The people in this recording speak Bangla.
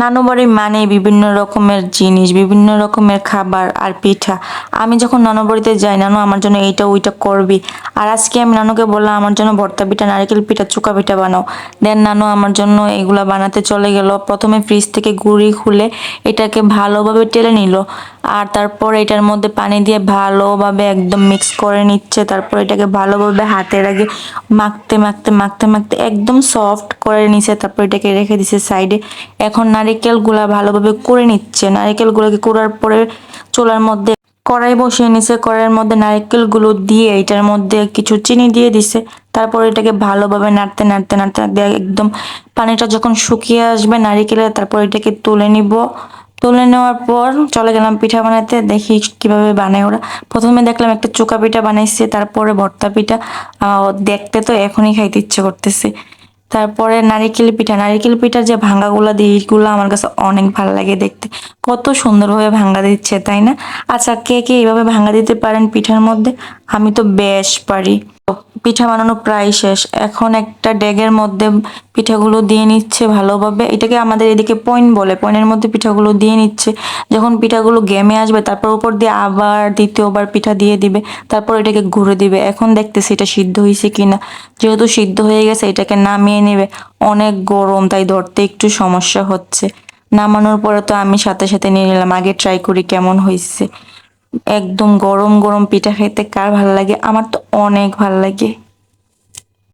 নানু বাড়ি মানে বিভিন্ন রকমের জিনিস, বিভিন্ন রকমের খাবার আর পিঠা। আমি যখন নানু বাড়িতে যাই, নানু আমার জন্য এইটা, ওইটা করবি। আর আজকে আমি নানুকে বললাম, আমার জন্য ভর্তা পিঠা, নারকেল পিঠা, চুকা পিঠা বানাও। দেন নানু আমার জন্য এগুলো বানাতে চলে গেল। প্রথমে ফ্রিজ থেকে গুড়ি খুলে এটাকে ভালোভাবে টেলে নিল। আর তারপর এটার মধ্যে পানি দিয়ে ভালোভাবে একদম মিক্স করে নিচ্ছে। তারপর এটাকে ভালোভাবে হাতের আগে মাখতে মাখতে মাখতে মাখতে একদম সফট করে নিছে। তারপর এটাকে রেখে দিছে সাইডে এখন নারিকেলগুলা ভালোভাবে করে নিচ্ছে। নারিকেলগুলোকে করার পরে চুলার মধ্যে কড়াই বসিয়ে নিছে। কড়াইয়ের মধ্যে নারকেলগুলো দিয়ে এটার মধ্যে কিছু চিনি দিয়ে দিছে। তারপর এটাকে ভালোভাবে নাড়তে নাড়তে নাড়তে একদম পানিটা যখন শুকিয়ে আসবে নারিকেলের তারপর এটাকে তুলে নিব। তুলে নেওয়ার পর চলে গেলাম পিঠা বানাতে, দেখি কীভাবে বানায় ওরা। প্রথমে দেখলাম একটা চোকা পিঠা বানাইছে, তারপরে ভর্তা পিঠা। দেখতে তো এখনই খাইতে ইচ্ছে করতেছে। তারপরে নারিকেল পিঠা। নারিকেল পিঠার যে ভাঙ্গাগুলা দিয়ে এইগুলো আমার কাছে অনেক ভালো লাগে দেখতে। কত সুন্দরভাবে ভাঙ্গা দিচ্ছে, তাই না? আচ্ছা কে কে এইভাবে ভাঙ্গা দিতে পারেন পিঠার মধ্যে? আমি তো বেশ পারি। পিঠা বানানো প্রায় শেষ। এখন একটা ডেগের মধ্যে পিঠাগুলো দিয়ে নিচ্ছে ভালোভাবে। এটাকে আমাদের এদিকে পয়েন্ট বলে পয়েন্টের মধ্যে পিঠাগুলো দিয়ে নিচ্ছে। যখন পিঠাগুলো গেমে আসবে, তারপর উপর দিয়ে আবার দ্বিতীয়বার পিঠা দিয়ে দিবে, তারপর এটাকে ঘুরে দিবে। এখন দেখতেছি এটা সিদ্ধ হয়েছে কিনা। যেহেতু সিদ্ধ হয়ে গেছে, এটাকে নামিয়ে নেবে। অনেক গরম, তাই ধরতে একটু সমস্যা হচ্ছে। নামানোর পরে তো আমি সাথে সাথে নিয়ে নিলাম। আগে ট্রাই করি কেমন হয়েছে। একদম গরম গরম পিঠা খেতে কার ভালো লাগে? আমার তো অনেক ভালো লাগে।